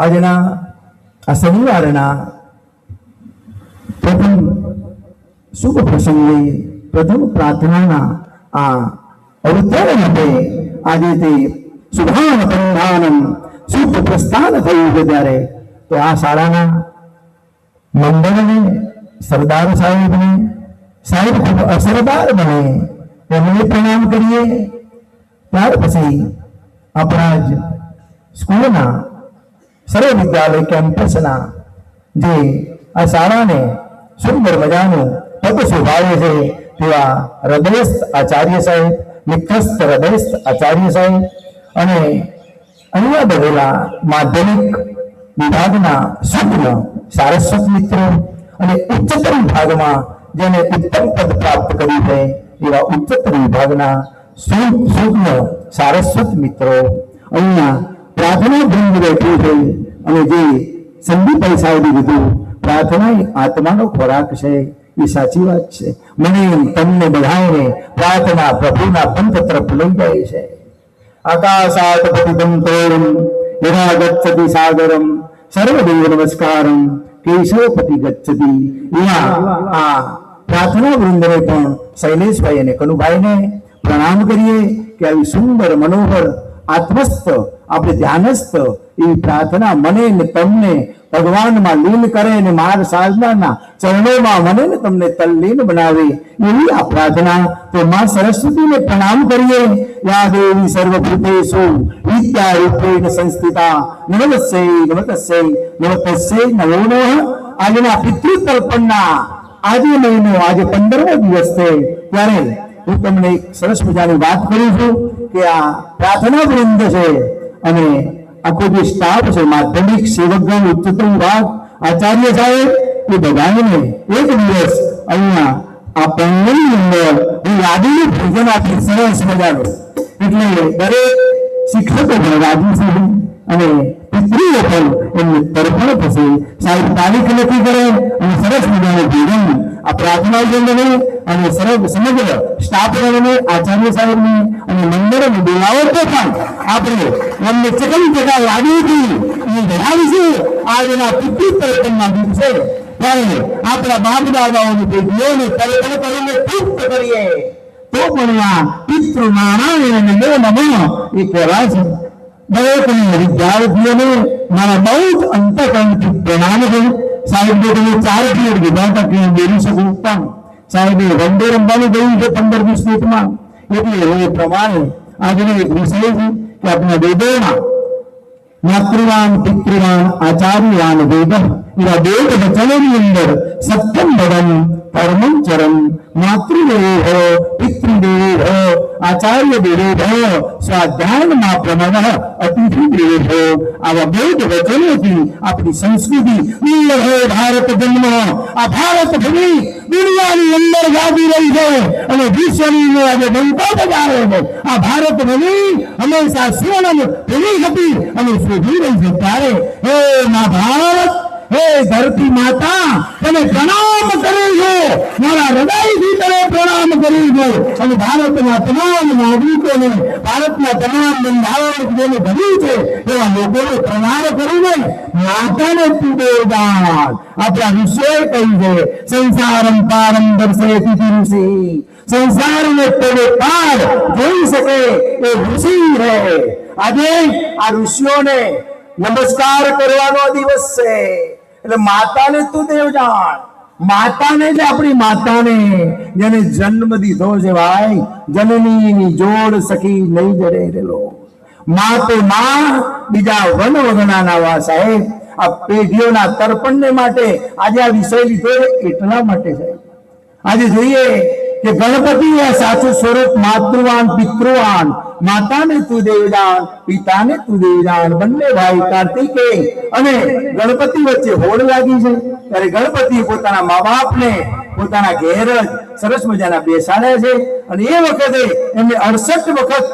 આજના આ શનિવારના પ્રથમ શુભ પ્રસંગે પ્રથમ પ્રાર્થનાના આ અવતરણ માટે આજે તે શુભાન બંધાનમ શુભ પ્રસ્થાન થયું છે ત્યારે તો આ શાળાના મંડળને સરદાર સાહેબને સાહેબ ખૂબ અસરદાર બને એમને પ્રણામ કરીએ ત્યાર પછી આપણા જ સ્કૂલના સર્વ વિદ્યાલય કેમ્પસના જે આ શાળાને સુંદર મજાનું પદ શોભાવે છે તેવા હૃદયસ્થ આચાર્ય સાહેબ મિત્રસ્થ હૃદયસ્થ આચાર્ય સાહેબ અને અહીંયા બનેલા માધ્યમિક વિભાગના સભ્ય સારસ્વત મિત્રો અને ઉચ્ચતર વિભાગમાં જેને ઉત્તમ પદ પ્રાપ્ત કર્યું છે એવા ઉચ્ચતર વિભાગના સૂક્ષ્મ સારસ્વત મિત્રો અહીંયા પ્રાર્થના ભંગ બેઠી થઈ અને જે સંદીપભાઈ સાહેબે કીધું પ્રાર્થના આત્માનો ખોરાક છે, એ સાચી વાત છે. મને તમને બધાને પ્રાર્થના પ્રભુના પંથ તરફ લઈ જાય છે. આકાશાત પતિતમ તોરમ યથા ગચ્છતિ સાગરમ, સર્વદેવ નમસ્કારમ, કેશવપતિ ગચ્છતિ. એવા આ પ્રાર્થના વૃંદને પણ શૈલેષભાઈ અને કનુભાઈને પ્રણામ કરીએ કે આવી સુંદર, મનોહર આત્મસ્થ, આપણે ધ્યાનસ્થ એવી પ્રાર્થના મને ને તમને ભગવાનમાં લીન કરે ને માર સાધનાના ચરણોમાં મને ને તમને તલ્લીન બનાવે એવી આ પ્રાર્થના. તો માં સરસ્વતીને પ્રણામ કરીએ. યા દેવી વિદ્યા રૂપેણ સંસ્થિતા, નમસ્તે નમસ્તે નમસ્તે, નમો નમઃ. આજના પિતૃતર્પણના આજે મહિનો, આજે પંદરમો દિવસ છે. ત્યારે હું તમને એક સરસ મજાની વાત કરું છું. કે આ પ્રાર્થના વૃંદ છે અને આખો જે સ્ટાફ છે, માધ્યમિક સેવકગણ, ઉચ્ચતમ ભાગ આચાર્ય સાહેબ, એ બધાને એક દિવસ અહીંયા આ પેંગલની અંદર હું યાદીનું ભોજન આપી, સરસ મજાનું. એટલે દરેક શિક્ષકો પણ રાજી છે અને પિતૃઓ પણ એમને તર્પણ થશે. સાહેબ તારીખ નક્કી કરે અને સરસ મજાનું ભોજન પ્રાર્થના કેન્દ્રની અને સમગ્ર સ્ટાફગણને આચાર્ય સાહેબની અને મંદિરની બોલાવટો પણ આપણે એમને ચકમ ચકા લાગી હતી. એ જણાવીશું આજના પિતૃ તર્પણના દિવસે પણ આપણા બાપ દાદાઓની પેઢીઓને તર્પણ કરીને તૃપ્ત કરીએ. તો પણ આ પિતૃ નારાયણ નમો નમઃ એ કહેવાય છે. દરેક વિદ્યાર્થીઓને મારા બહુ જ અંતકરણથી પ્રણામ છે. સાહેબ જો તમે ચાર પીરિયડ કીધા હતા કે હું મેળવી શકું પણ સાહેબે વંદે રમવાનું કહ્યું છે પંદર વીસ મિનિટમાં. એટલે એ પ્રમાણે આજનો એક વિષય છે કે આપણા વેદોમાં માતૃવાન, પિતૃવાન, આચાર્યવાન વેદ એવા વેદ વચનોની અંદર સત્યમ ભવન ભવ પિતૃદેવો ભવ આચાર્ય દેવો ભવ સ્વાધ્યાયમાં પ્રમાણ અતિથિ દેવો આવા વેદ વચનોથી આપણી સંસ્કૃતિ ભારત જન્મ આ ભારત ભૂમિ દુનિયાની અંદર ગાદી રહી છે અને વિશ્વની આજે બનતા બજાવે છે આ ભારત ભૂમિ હંમેશા સુવર્ણ ભૂમિ હતી અને શોધી રહી છે ત્યારે હે મા ભારત હે ધરતી માતા, તમે પ્રણામ કરું છું મારા હૃદયથી તમે પ્રણામ કરું છું અને ભારતના તમામ નાગરિકોને, ભારતના તમામ બંધારણ જેને ભર્યું છે એવા લોકોને પ્રણામ કરું નહીં માતાને દેવદાન આપણા ઋષિઓએ કહી છે સંસારમ પારમ દર્શે ઋષિ સંસારને તેને પાર જોઈ શકે એ ઋષિ રહે. આજે આ ઋષિઓને નમસ્કાર કરવાનો દિવસ છે. એટલે માતાને તું દેવ જાણ. માતાને જ આપણી માતાને. જેને જન્મ દીધો છે ભાઈ જનની જોડ સખી નહીં જડે રેલો મા તો માં બીજા વન વગના વા સાહેબ. આ પેઢીઓના તર્પણને માટે આજે આ વિષય લીધો એટલા માટે સાહેબ આજે જોઈએ કે ગણપતિ એ સાચું સ્વરૂપ માતૃવાન, પિતૃવાન, માતાને તું દેવદાન પિતાને તું દેવદાન બંને ભાઈ કાર્તિકે. અને ગણપતિ વચ્ચે હોડ લાગી છે. ત્યારે ગણપતિ પોતાના મા બાપને પોતાના ઘેર જ સરસ મજાના બેસાડે છે. અને એ વખતે એમને અડસઠ વખત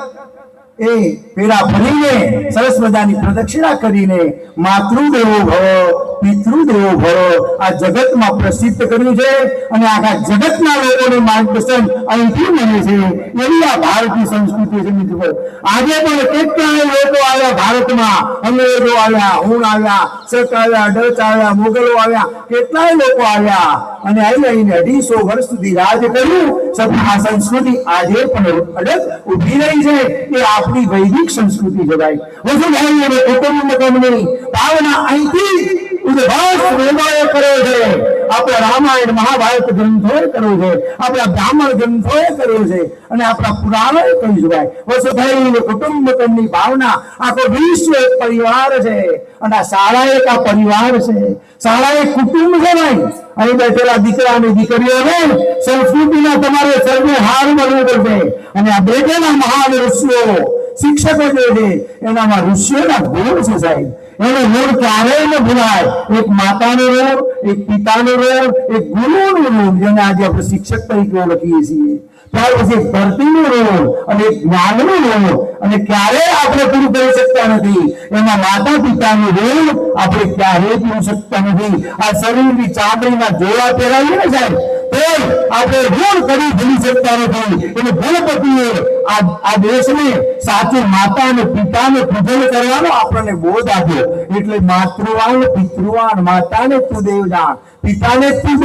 એ પેલા ફરીને સરસ મજાની પ્રદક્ષિણા કરીને માતૃદેવો ભવ, પિતૃદેવો ભવ આ જગતમાં પ્રસિદ્ધ કર્યું છે અને આખા જગતના લોકોનું માર્ગદર્શન અહીંથી મળે છે. એવી આ ભારતની સંસ્કૃતિ છે મિત્રો આજે પણ કેટલાય લોકો આવ્યા ભારતમાં. અંગ્રેજો આવ્યા, હું આવ્યા, શક આવ્યા, ડચ આવ્યા, મુગલો આવ્યા, કેટલાય લોકો આવ્યા. અને આવીને લઈને અઢીસો વર્ષ સુધી રાજ કર્યું. છતાં સંસ્કૃતિ આજે પણ અડગ ઊભી રહી છે. એ આપણી વૈદિક સંસ્કૃતિ છે ભાઈ વસુભાઈ અને કુટુંબ કમની ભાવના અહીંથી પરિવાર છે. અને શાળા એક આ પરિવાર છે. શાળા એક કુટુંબ છે ભાઈ. અહીં બેઠેલા દીકરા અને દીકરીઓને સંસ્કૃતિના તમારે સર્વે હાર મળવું પડશે. અને આ બેઠેલા મહાન ઋષિઓ, શિક્ષકો જે છે, એનામાં ઋષિઓના ગુણ છે સાહેબ. એનો ઋણ ક્યારેય ન ભૂલાય. એક માતાનો ઋણ એક પિતાનો ઋણ એક ગુરુનું ઋણ જેને આજે આપણે શિક્ષક તરીકે ઓળખીએ છીએ. ત્યાર પછી ધરતીનું ઋણ અને જ્ઞાનનું ઋણ અને ક્યારેય આપણે પૂરું કરી શકતા નથી. એમાં માતા પિતાનું ઋણ આપણે ક્યારેય પૂરું શકતા નથી. આ શરીરની ચામડીના જોવા પહેરાવીએ ને સાહેબ? તોય આપણે ઋણ કરી ભૂલી શકતા નથી. એટલે ગણપતિએ આ દેશને સાચું માતા અને પિતાને પૂજન કરવાનો આપણને બોધ આપ્યો. એટલે માતૃવાન, પિતૃવાન, માતાને તું પિતાને તું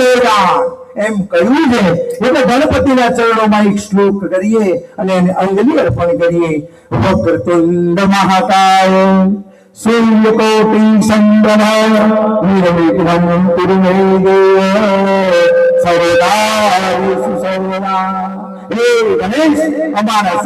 એમ કહ્યું છે. એટલે ગણપતિના ચરણોમાં એક શ્લોક કરીએ અને એને અંજલિ અર્પણ કરીએ. વક્રતુંડ મહાકાય, સૂર્યકોટિ સંભ્રમ નિર્વિઘ્નમ કુરુ મે દેવ સર્વદાયેષુ સર્વદા હે ગણેશ અમારા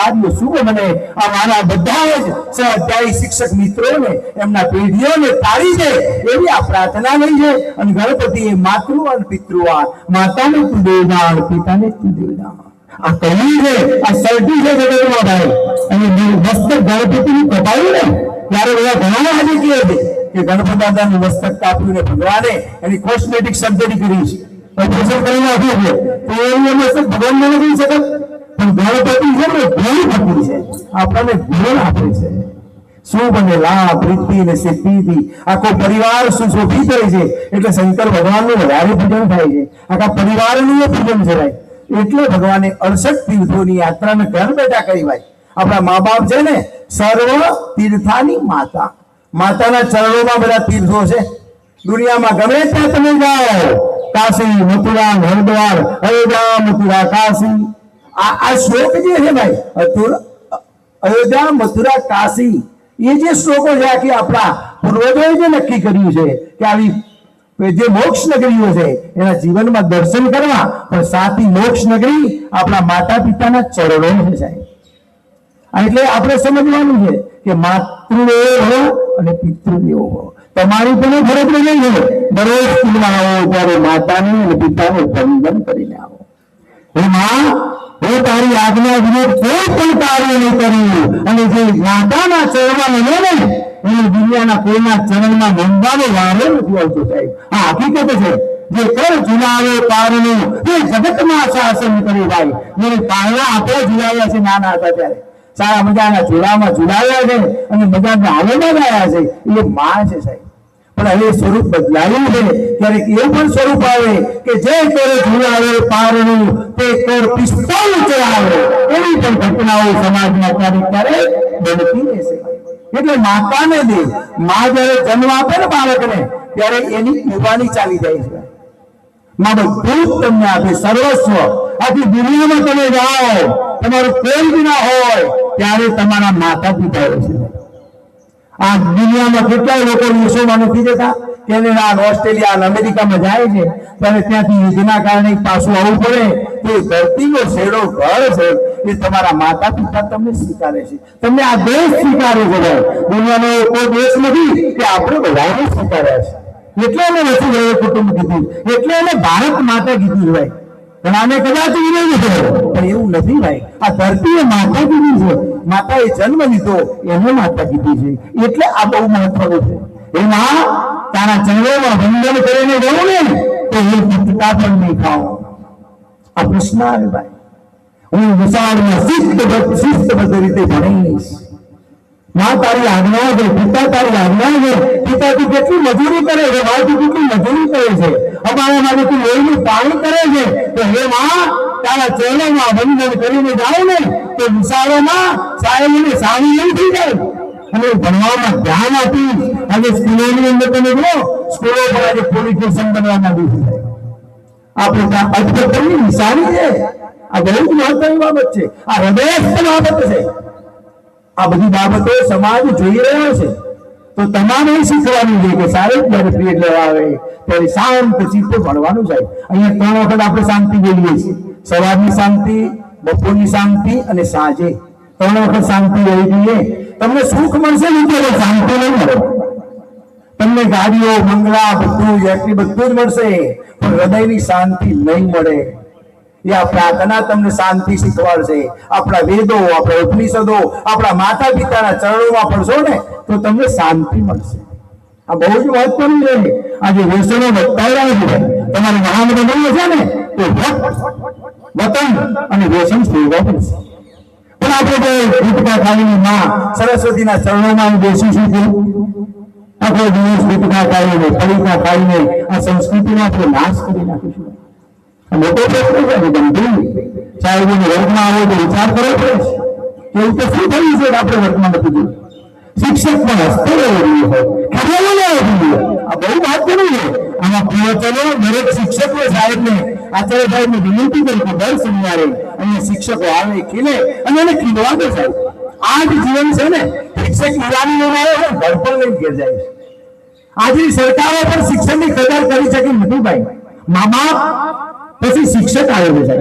અને શુભ બને અમારા બધા જ સ્વાધ્યાયી શિક્ષક મિત્રોને એમના પેઢીઓને તાળી દે એવી આ પ્રાર્થના લઈ છે અને ગણપતિએ માતૃવાન પિતૃવાન માતાને તું દેવદાન પિતાને તું દેવદાન આ કહ્યું છે, આ સર્ટી છે જગતમાં ભાઈ અને મસ્તક ગણપતિનું કપાયું ને ત્યારે બધા ઘણા હાજર કહે છે કે ગણપતિ દાદાનું મસ્તક કાપ્યું ને ભગવાને એની કોસ્મેટિક સર્જરી કરી છે. ઓપરેશન કરી નાખ્યું પણ ગણપતિ છે ને ભૂલ થતી છે. આપણને ભૂલ આપે છે. શુભ અને લાભ રીતિ અને આખો પરિવાર સુશોભિત થાય છે. એટલે શંકર ભગવાનનું વધારે પૂજન થાય છે. આખા પરિવારનું પૂજન છે ભાઈ. એટલે ભગવાને અડસઠ તીર્થોની યાત્રાને ઘર બેઠા કરી ભાઈ. આપણા મા બાપ છે ને, સર્વ તીર્થાની માતા. માતાના ચરણોમાં બધા તીર્થો છે. દુનિયામાં ગમે ત્યાં તમે જાઓ, કાશી, મથુરા, હરિદ્વાર, અયોધ્યા, મથુરા, કાશી. આ આ શ્લોક જે છે ભાઈ અયોધ્યા, મથુરા, કાશી, એ જે શ્લોકો છે આખી આપણા પૂર્વજોએ જે નક્કી કર્યું છે કે આવી જે મોક્ષ નગરીઓ છે, એના જીવનમાં દર્શન કરવા, પણ સાથી મોક્ષ નગરી આપણા માતા પિતાના ચરણો છે એટલે આપણે સમજવાનું છે કે માતૃદેવો હો અને પિતૃદેવો હો. તમારી પણ ફરજ નહીં હોય દરરોજ સ્કૂલમાં આવો ત્યારે માતાને અને પિતાને વંદન કરીને આવો. હે માં, હું તારી આજ્ઞા વિરુદ્ધ કોઈ પણ કાર્ય નહીં કર્યું. અને જે માતાના ચરણમાં ને એને દુનિયાના કોઈના ચરણમાં નંદાનો વારો નથી આવતો સાહેબ. આ હકીકત છે. જે કર જુલાવે પારણું એ જગતમાં શાસન કરી ભાઈ. મને પારણા આપણે જુલાવ્યા છે, નાના હતા ત્યારે. સારા મજાના જોડામાં જોડાયા છે અને મજાના હાલોમાં આવ્યા છે. એ માં છે સાહેબ. પણ હવે સ્વરૂપ બદલાયું છે ત્યારે એવું પણ સ્વરૂપ આવે કે જે કરે જોડાવે પારણું તે કર પિસ્તોલ ચડાવે. એવી પણ ઘટનાઓ સમાજમાં ક્યારેક ક્યારેક બનતી રહેશે. એટલે માતાને દે. મા જયારે જન્મ આપે ને બાળકને, ત્યારે એની યુવાની ચાલી જાય છે. માં બધું તમને આપે. સર્વસ્વ. આખી દુનિયામાં તમે જાઓ, તમારું કોઈ બી ના હોય, ત્યારે તમારા માતા પિતા છે. આ દુનિયામાં કેટલાય લોકો મુસલમાન નથી જતા? કેનેડા ઓસ્ટ્રેલિયા અમેરિકામાં જાય છે. ત્યારે ત્યાંથી યુદ્ધના કારણે પાછું આવવું પડે. તો ધરતીનો શેડો ઘર છે. એ તમારા માતા પિતા તમને સ્વીકારે છે. તમને આ દેશ સ્વીકારે છે દુનિયાનો કોઈ દેશ નથી કે આપણે બધાને સ્વીકાર્યા છે. એટલે એને નથી ગયો કુટુંબ કીધું. એટલે એને ભારત માતા કીધું ભાઈ. પણ આને કદાચ પણ એવું નથી ભાઈ. આ ધરતીએ માતા કીધી છે. માતાએ જન્મ લીધો, એને માતા કીધી છે. એટલે આ બહુ મહત્વનું છે. એમાં તારા ચંદ્રમાં વંદન કરીને જવું ને, તો એ પિતા પણ નહીં ખાઓ આ પ્રશ્ન આવે ભાઈ. હું વિશાળમાં શિસ્તબદ્ધ શિસ્તબદ્ધ રીતે ભણીશ. માં તારી આજ્ઞાઓ છે, પિતા તારી આજ્ઞાઓ છે. પિતા કેટલી મજૂરી કરે છે માં તું કેટલી મજૂરી કરે છે. અમારા માટે લોહીનું પાણી કરે છે. તો હે માં, તારા ચરણોમાં વંદન કરીને જાઓ ને, તો વિશાળોમાં સાહેબને સારી નહીં થઈ જાય. અને ભણવામાં ધ્યાન આપી આજે સ્કૂલોની અંદર તમે જુઓ, સ્કૂલો પર આજે પોલીસ સ્ટેશન બનવા દિવસે છે. આપણે નિશાની છે. આ બહુ બાબત છે. આ હૃદયસ્થ બાબત છે. આ બધી બાબતો સમાજ જોઈ રહ્યો છે. તો તમારે શીખવાનું છે કે સાહેબ જ્યારે પીરિયડ લેવા આવે ત્યારે શાંત ચિત્તે ભણવાનું છે. અહીંયા ત્રણ વખત આપણે શાંતિ જોઈએ છીએ. સવારની શાંતિ, બપોરની શાંતિ અને સાંજે. ત્રણ વખત શાંતિ હોવી જોઈએ. તમને સુખ મળશે ને ત્યારે શાંતિ નહીં મળે. તમને ગાડીઓ, બંગલા, બધું એટલી બધું જ મળશે. પણ હૃદયની શાંતિ નહીં મળે. એ પ્રાર્થના તમને શાંતિ શીખવાડશે. આપણા વેદો, આપણા ઉપનિષદો, આપણા માતા પિતાના ચરણોમાં પડશો ને, તો તમને શાંતિ મળશે. આ બહુ જ મહત્વનું છે. આજે વ્યસનો વધતા છે. તમારે મહામંત્ર બનવું છે ને, તો વતન અને વ્યસન છોડવા પડશે પણ આપણે જો ગુટકા ખાલીની માં સરસ્વતીના ચરણોમાં બેસીશું આખો દિવસ ગુટકા ખાઈને પડીકા ખાઈને આ સંસ્કૃતિનો કે ગંભીર. સાહેબોને વર્ગમાં આવો તો વિચાર કરવો પડે શિક્ષક પણ હસ્તે પ્રવચનો દરેક શિક્ષકો સાહેબને, આચાર્ય વિનંતી કરી કે દર શનિવારે અહીંયા શિક્ષકો આવે, ખીલે અને એને ખીલવા દે સાહેબ. આ જ જીવન છે ને. શિક્ષક નિરાની લેવા આવે છે ઘર પર લઈને ઘેર જાય છે. પણ કદર કરી શકી નથી ભાઈ મા પછી શિક્ષક આવે છે.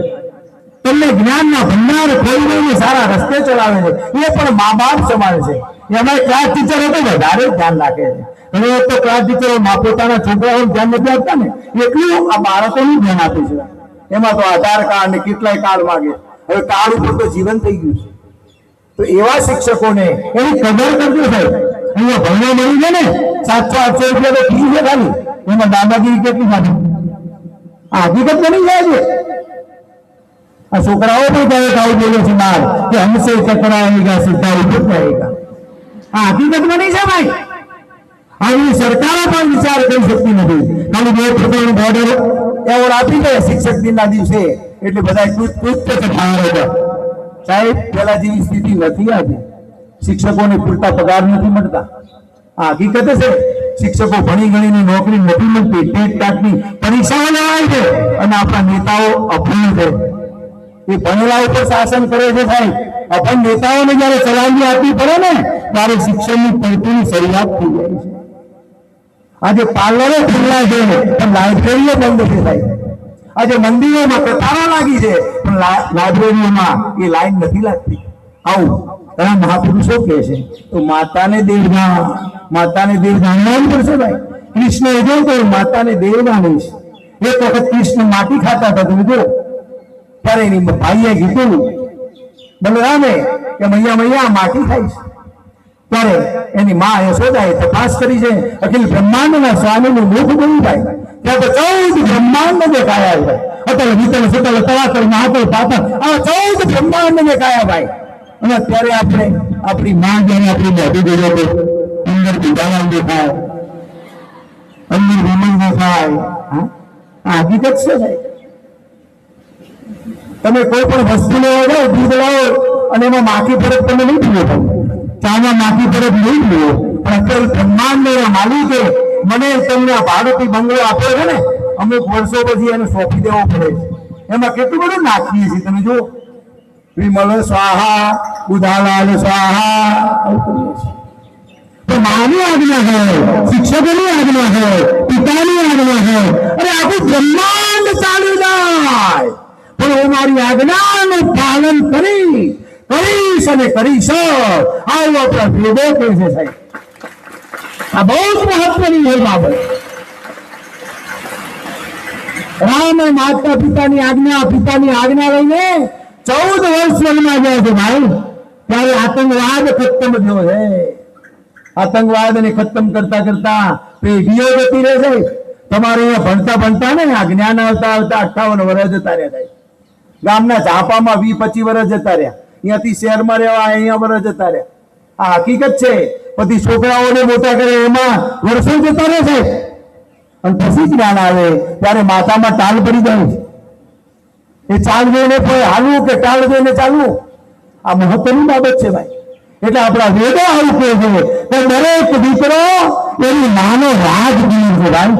તમને જ્ઞાનના ભંડાર ખોલીને સારા રસ્તે ચલાવે છે. એ પણ મા બાપ સમાન છે. એમાં ક્લાસ ટીચરો તો વધારે ધ્યાન રાખે છે. અને તો ક્લાસ ટીચરો મા પોતાના છોકરાઓને ધ્યાન નથી આપતા ને, એટલું આ બાળકોનું ધ્યાન આપે છે. એમાં તો આધાર કાર્ડ ને કેટલાય કાર્ડ માંગે. હવે કાર્ડ ઉપર તો જીવન થઈ ગયું છે. તો એવા શિક્ષકોને એની કદર કરજો સાહેબ અહીંયા ભણવા મળી છે ને, સાતસો આઠસો રૂપિયા તો ફી છે ખાલી. એમાં દાદાગીરી કેટલી ખાધી? આ હકીકત બની જાય છે. આ છોકરાઓ પણ ક્યારેક આવું બોલે છે બાર કે હમસે ટકરાએગા સીધા ઉપર જાएगा આ હકીકત બની છે ભાઈ. આવી સરકારો પણ વિચાર કરી શકતી નથી. ખાલી બે પ્રકારનું બોર્ડર એવોર્ડ આપી દે, શિક્ષક દિનના દિવસે. એટલે બધા કૂદ કૂદ કે ઠાર હતા સાહેબ, પેલા જેવી સ્થિતિ નથી આજે. શિક્ષકોને પૂરતા પગાર નથી મળતા. આ હકીકત છે. શિક્ષકો ભણી ગણીને નોકરી નથી મળતી. ટેટ ટાટની પરીક્ષાઓ લેવાય છે અને આપણા નેતાઓ અભણ છે. એ ભણેલા ઉપર શાસન કરે છે સાહેબ. અભણ નેતાઓને જયારે સલામી આપવી પડે ને, ત્યારે શિક્ષણની પડતીની શરૂઆત થઈ જાય છે. આજે પાર્લરો ખુલ્લા છે પણ લાઇબ્રેરીઓ બંધ છે સાહેબ. આજે મંદિરોમાં કતારો લાગી છે. પણ લાઇબ્રેરીઓમાં એ લાઈન નથી લાગતી. આવું ઘણા મહાપુરુષો કહે છે. તો માતાને દેવમાં માતાને દેવ જાણવાનું પડશે ભાઈ. કૃષ્ણ એ જો માતાને દેવ માનીશ એક વખત કૃષ્ણ માટી ખાતા હતા, તમે જો ત્યારે એની ભાઈએ કીધું, બલરામે, કે મૈયા મૈયા, માટી ખાઈશ. ત્યારે એની માં યશોદાએ તપાસ કરી છે, અખિલ બ્રહ્માંડના સ્વામીનું મુખ બની જાય ત્યાં તો ચૌદ બ્રહ્માંડ દેખાયા છે અતલ વિતલ સુતલ તવાતલ મહાતલ પાતલ આ ચૌદ બ્રહ્માંડ દેખાયા ભાઈ. અને ત્યારે આપણે આપણી માં જ્યારે આપણી મોટી ગયો તો અંદર બિદાવાલ દેખાય અંદર વિમલ દેખાય? આ હકીકત છે ભાઈ. તમે કોઈ પણ વસ્તુ લેવા જાઓ દૂધ લાવો અને એમાં માખી ફરક તમે નહીં પીવો તમે. ચાના માફી તરફ લઈ ગયો. પણ અત્યારે બ્રહ્માંડ એના માલિકે મને તમને ભારતી બંગલો આપ્યો છે ને, અમુક વર્ષો પછી એને સોંપી દેવો પડે એમાં કેટલું બધું નાખીએ છીએ તમે જુઓ. વિમલ સ્વાહા ઉદાલાલ સ્વાહા. તો માની આજ્ઞા હે શિક્ષકોની આજ્ઞા હે પિતાની આજ્ઞા છે. અરે આખું બ્રહ્માંડ ચાલી જાય. પણ હું મારી આજ્ઞાનું પાલન કરી કરીશ અને કરીશ આવો પ્રશ્ન વેદો કહે સાહેબ. આ બહુ જ મહત્વની છે બાબત. રામ માતા પિતાની આજ્ઞા પિતાની આજ્ઞા લઈને ચૌદ વર્ષ વનમાં ગયા છે ભાઈ. ત્યારે આતંકવાદ ખતમ થયો છે. આતંકવાદને ખતમ કરતા કરતા પેઢીઓ જતી રહે છે. તમારે અહીંયા ભણતા ભણતા ને આ જ્ઞાન આવતા આવતા અઠાવન વર્ષ જતા રહ્યા ગામના ઝાપામાં વી પચી વર્ષ જતા રહ્યા. અહીંયાથી શહેરમાં રહેવા અહીંયા વર્ષ જતા રહ્યા આ હકીકત છે. પછી છોકરાઓને મોટા કરે, એમાં વર્ષો જતા રહે છે. અને પછી જ્ઞાન આવે, ત્યારે માથામાં ટાલ પડી જાય એ ચાલ જોઈને હાલવું કે ટાળ જોઈને ચાલવું? આ મહત્વની બાબત છે ભાઈ. એટલે આપણા વેદો આવું કહે છે કે દરેક દીકરો એની માનો રાજ બની છે ભાઈ.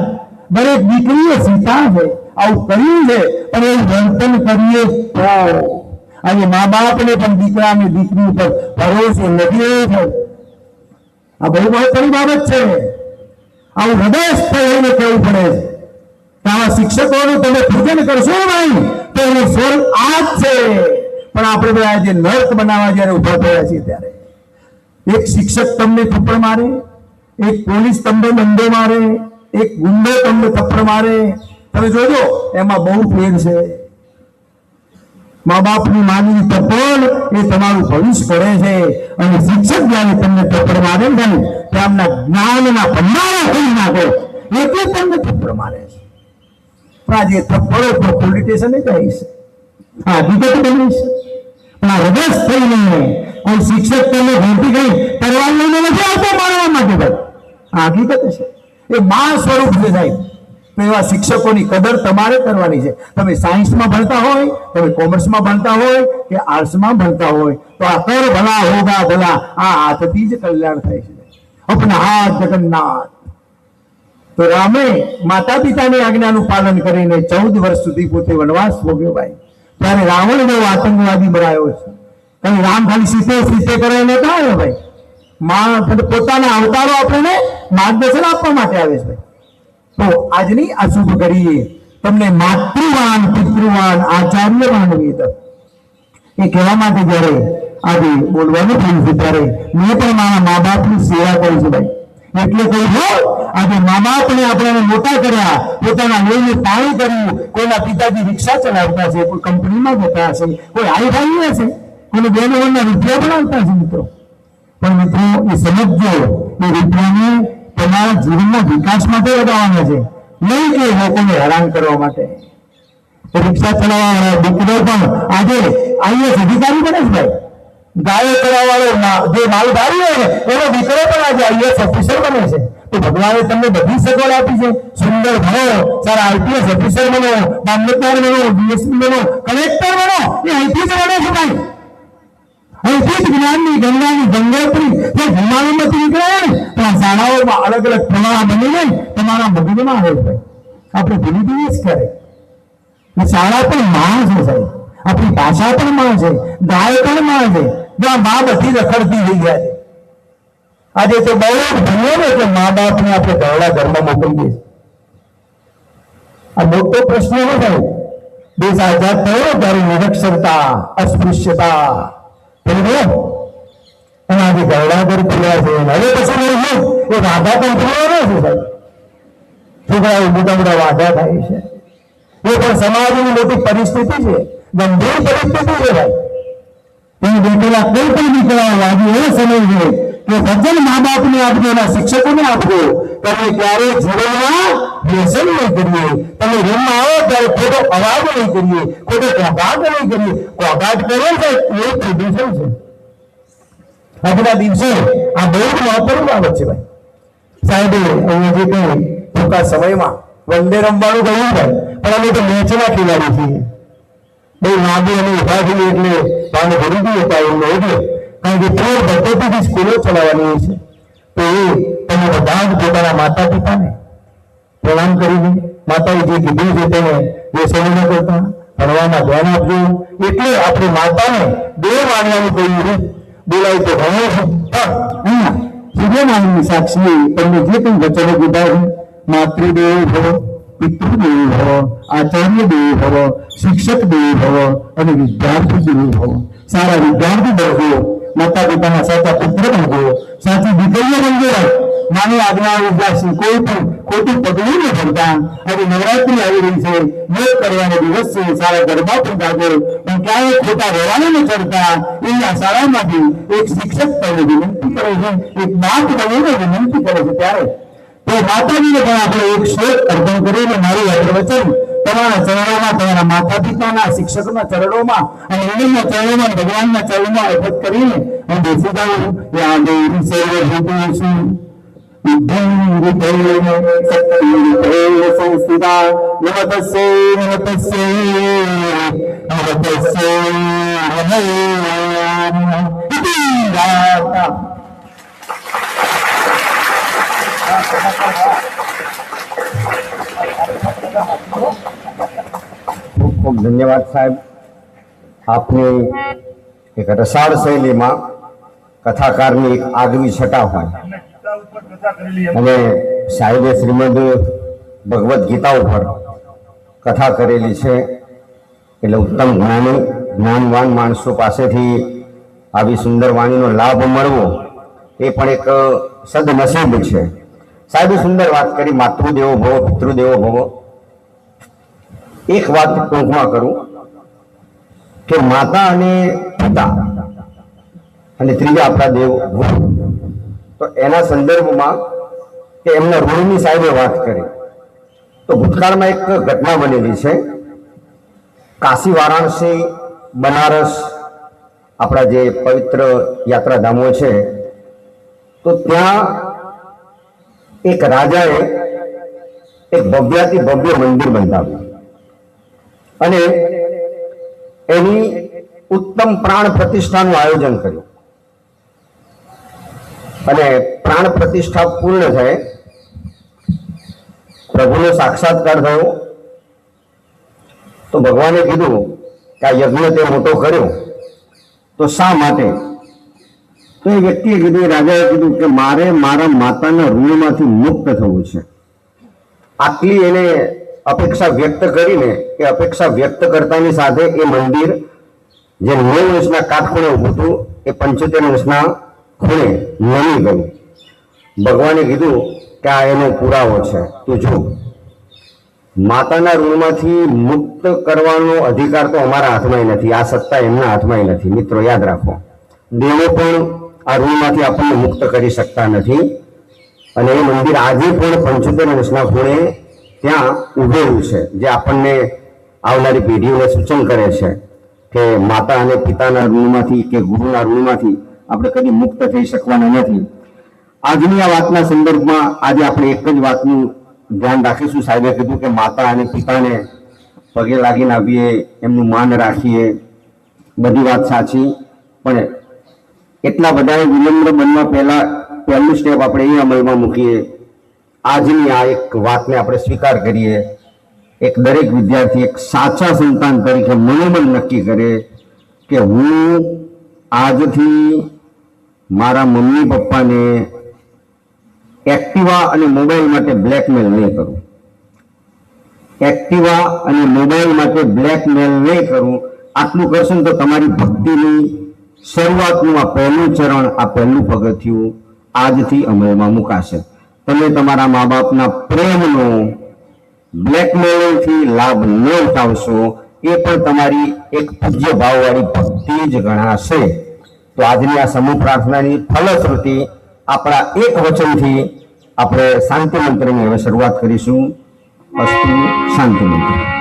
દરેક દીકરીએ સીતા છે, આવું કર્યું છે, પણ એ વર્તન કરીએ તો. આજે મા બાપને પણ દીકરા અને દીકરી ઉપર ભરોસે નથી. આ બહુ મહત્વની બાબત છે આવું હૃદયસ્થ એને કહેવું પડે છે. આવા શિક્ષકોનું તમે પૂજન કરશો નહીં, તો એનું સ્વરૂપ આ જ છે. પણ આપણે બધા આજે નર્ક બનાવવા જ્યારે ઊભા થયા છીએ ત્યારે. એક શિક્ષક તમને થપ્પડ મારે, એક પોલીસ તમને દંડો મારે, એક ગુંડો તમને થપ્પડ મારે. તમે જોજો, એમાં બહુ ફેર છે. મા બાપની માની થપ્પડ એ તમારું ભવિષ્ય કરે છે. અને શિક્ષક જ્યારે તમને થપ્પડ મારે છે ને તેમના જ્ઞાનના ભંડારા ખોલી નાખે. એટલે તમને થપ્પડ મારે છે. પણ આ જે થપ્પડો પર પોલીસ સ્ટેશને કહીશ હા વિગત બનીશ પણ આ હૃદય થઈને કોઈ શિક્ષક તમને ઘરથી ગઈ તરવાર લઈને નથી આવતો માણવા માટે આ હકીકત છે. એ મા સ્વરૂપ છે સાહેબ. તો એવા શિક્ષકોની કદર તમારે કરવાની છે. તમે સાયન્સમાં ભણતા હોય, તમે કોમર્સમાં ભણતા હોય કે આર્ટ્સમાં ભણતા હોય, તો આ કર ભલા, હોગા ભલા, આ હાથથી જ કલ્યાણ થાય છે. અપના જગન્નાથ. તો રામે માતા પિતાની આજ્ઞાનું પાલન કરીને ચૌદ વર્ષ સુધી પોતે વનવાસ ભોગ્યો ભાઈ ત્યારે રાવણ બહુ આતંકવાદી બનાવ્યો છે. કારણ રામ ખાલી સીતે સીતે કરે નતા આવ્યો ભાઈ? પોતાના અવતારો આપણને માર્ગદર્શન આપવા માટે આવે છે ભાઈ. તો આજની આ ઘડીએ તમને માતૃવાન, પિતૃવાન, આચાર્યવાન વેદ એ કહેવા માટે જ્યારે આજે બોલવાનું થયું છે, ત્યારે મેં પણ મારા મા બાપની સેવા કરી છે ભાઈ. એટલે કહું છું આજે મા બાપને આપણે મોટા કર્યા, પોતાના લોહીને પાણી કર્યું, કોઈના પિતાજી રિક્ષા ચલાવતા છે કોઈ કંપનીમાં જતા હશે, કોઈ આઈ ભાઈ હશે કોઈ બેન રૂપિયા પણ આવતા છે મિત્રો. પણ મિત્રો, એ સમજો એ રૂપિયાને તમારા જીવનના વિકાસ માટે લગાવવાના છે. નહીં કે લોકોને હેરાન કરવા માટે. રિક્ષા ચલાવવા વાળો દીકરો પણ આજે આઈએસ અધિકારી બને છે ભાઈ. ગાયો ચલાવવાળો જે માલધારી હોય એનો દીકરો પણ આજે આઈએસ ઓફિસર બને છે. તો ભગવાને તમને બધી સગવડ આપી છે. સુંદર ભણો, સારા આઈપીએસ ઓફિસર બનો મામલતદાર બનો ડીએસપી બનો, કલેક્ટર બનો, એ અહીંથી બને છે ભાઈ. અહીંથી જ જ્ઞાનની ગંગાની ગંગોત્રી જે હિમાલયમાંથી નીકળ્યા ને તો આ શાળાઓમાં અલગ અલગ પ્રવાહ બની જાય તમારા મગજમાં આવે છે આપણે ભૂલી જઈએ જ કરે. એ શાળા પણ માં છે સાહેબ. આપણી ભાષા પણ માં છે. ગાય પણ માં છે. જો આ મા બધી રખડતી થઈ ગયા છે આજે તો બહુ જ ભણીએ ને કે મા બાપને આપણે ઘરડા ઘરમાં મોકલીએ છીએ આ મોટો પ્રશ્ન ન થાય દેશ આઝાદ થયો ત્યારે નિરક્ષરતા, અસ્પૃશ્યતા. થઈ ગયો? અને આજે ઘર ખુલ્યા છે. હવે પછી નહીં, એ વાંધા પણ ખુલ્યા નથી સાહેબ. છોકરાઓ મોટા મોટા વાંધા થાય છે. એ પણ સમાજની મોટી પરિસ્થિતિ છે. ગંભીર પરિસ્થિતિ છે ભાઈ. એની બેટેલા કોઈ પણ દીકરાઓ આજે એ સમય છે કે સજ્જન મા બાપને આપજો એના શિક્ષકોને આપજો. તમે ક્યારે જીવનમાં વ્યસન નહીં કરીએ. તમે રૂમમાં આવો ત્યારે ખોટો અવાજ નહીં કરીએ. ખોટો ઘોઘાટ નહીં કરીએ. કોઘાટ કરે છે એ પ્રદૂષણ છે. આજના દિવસે આ બહુ મહત્વની બાબત છે ભાઈ. સાહેબે, અહીંયા જે કહ્યું ટૂંકા સમયમાં વનડે રમવાનું કહ્યું ભાઈ પણ અમે તો મેચના ખેલાડી છીએ. બહુ લાંબી અને ઊભા થઈએ એટલે પાણી ભરી દઈએ ટાઈમ એટલે કારણ કે પૂર પદ્ધતિથી સ્કૂલો ચલાવવાની છે. તો એ તમે બધા જ પોતાના માતા પિતાને પ્રણામ કરીને માતાએ જે કીધું છે તેને જે સમય કરતા, ભણવામાં ધ્યાન આપજો. એટલે આપણે માતાને દેવ માનવાનું કહ્યું છે. બોલાય તો ભણો સૂર્યનારાયણની સાક્ષીએ તમને જે કંઈ વચનો કીધા માતૃદેવ ભવ, પિતૃદેવ ભવ આચાર્ય દેવ ભવ શિક્ષક દેવ ભવ અને વિદ્યાર્થી દેવ ભવ. સારા વિદ્યાર્થી બનજો માતા પિતાના સાચા પુત્ર બનજો સાચી દીકરીઓ બનજો માની આજ્ઞા વિદ્યાર્થી કોઈ પણ ખોટું પગલું નહીં ભરતા. આજે નવરાત્રી આવી રહી છે. યોગ કરવાનો દિવસ છે સારા ગરબા પણ ગાજો પણ ક્યાંય ખોટા રહેવાને નહીં ચડતા એ શાળામાંથી એક શિક્ષક તમને વિનંતી કરે છે. એક બાપ તમને વિનંતી કરે છે ત્યારે. તો માતાજીને પણ આપણે એક શ્લોક અર્પણ કરીને મારું આ વચન. તમારા ચરણોમાં, તમારા માતા પિતાના શિક્ષકના ચરણોમાં અને એમના ચરણોમાં, ભગવાનના ચરણોમાં અર્પણ કરીને હું બેસી જાઉં સંસ્થિતા નમતસ્યૈ નમતસ્યૈ નમતસ્યૈ નમો નમઃ ઇતિ ગાતા ખૂબ ખૂબ ધન્યવાદ સાહેબ આપની એક રસાળ શૈલીમાં કથાકારની એક આગવી છટા હોય અને સાહેબે શ્રીમદ ભગવદ્ ગીતા ઉપર કથા કરેલી છે. એટલે ઉત્તમ જ્ઞાની, જ્ઞાનવાન માણસો પાસેથી આવી સુંદર વાણીનો લાભ મળવો એ પણ એક સદનસીબ છે. સાહેબે સુંદર વાત કરી, માતૃદેવો ભવો, પિતૃદેવો ભવો. એક વાત ટૂંકમાં કરું કે માતા અને પિતા, અને ત્રીજા આપણા દેવ ગુરુ. તો એના સંદર્ભમાં કે એમના ઋણની સાહેબે વાત કરી. તો ભૂતકાળમાં એક ઘટના બનેલી છે. કાશી વારાણસી, બનારસ આપણા જે પવિત્ર યાત્રાધામો છે. તો ત્યાં એક રાજાએ એક ભવ્યાથી ભવ્ય મંદિર બંધાવ્યું. અને એની ઉત્તમ પ્રાણ પ્રતિષ્ઠાનું આયોજન કર્યું. અને પ્રાણ પ્રતિષ્ઠા પૂર્ણ થાય, પ્રભુનો સાક્ષાત્કાર થયો. તો ભગવાને કીધું કે આ યજ્ઞ તે મોટો કર્યો. તો શા માટે? તો એ વ્યક્તિએ કીધું રાજાએ કીધું કે મારે મારા માતાના ઋણમાંથી મુક્ત થવું છે. આટલી એને અપેક્ષા વ્યક્ત કરીને, એ અપેક્ષા વ્યક્ત કરતાની સાથે એ મંદિર, જે નવ વર્ષના કાટખૂણે ઊભું હતું, એ પંચોતેર વર્ષના ખૂણે નમી ગયું. ભગવાને કીધું કે આ એનો પુરાવો છે. તું જો, માતાના ઋણમાંથી મુક્ત કરવાનો અધિકાર તો અમારા હાથમાં નથી, આ સત્તા એમના હાથમાં નથી. મિત્રો, યાદ રાખો, દેવો પણ આ ઋણમાંથી આપણને મુક્ત કરી શકતા નથી. અને એ મંદિર આજે પણ પંચોતેર વર્ષના ખૂણે ત્યાં ઉભેલું છે, જે આપણને આવનારી પેઢીઓને સૂચન કરે છે કે માતા અને પિતાના ઋણમાંથી કે ગુરુના ઋણમાંથી આપણે કદી મુક્ત થઈ શકવાના નથી. આજની આ વાતના સંદર્ભમાં આજે આપણે એક જ વાતનું ધ્યાન રાખીશું. સાહેબે કીધું કે માતા અને પિતાને પગે લાગીને આવીએ, એમનું માન રાખીએ. બધી વાત સાચી. પણ એટલા બધા વિલંબ બનવા પહેલા, પહેલું સ્ટેપ આપણે એ અમલમાં મૂકીએ. આજની આ એક વાતને આપણે સ્વીકાર કરીએ. એક દરેક વિદ્યાર્થી એક સાચા સંતાન તરીકે મનોમન નક્કી કરે કે હું આજથી મારા મમ્મી પપ્પાને એક્ટિવા અને મોબાઈલ માટે બ્લેકમેલ નહીં કરું. એક્ટિવા અને મોબાઈલ માટે બ્લેકમેલ નહીં કરું. આટલું કરશો તો તમારી ભક્તિની શરૂઆતનું આ પહેલું ચરણ આ પહેલું પગથિયું આજથી અમલમાં મુકાશે. તમે તમારા મા બાપના પ્રેમનો બ્લેકમેલથી લાભ ન ઉઠાવશો, એ પણ તમારી એક પૂજ્ય ભાવવાળી ભક્તિ જ ગણાશે. તો આજની આ સમૂહ પ્રાર્થનાની ફલશ્રુતિ આપણા એક વચનથી આપણે શાંતિ મંત્રની હવે શરૂઆત કરીશું. અસ્તુ શાંતિ મંત્ર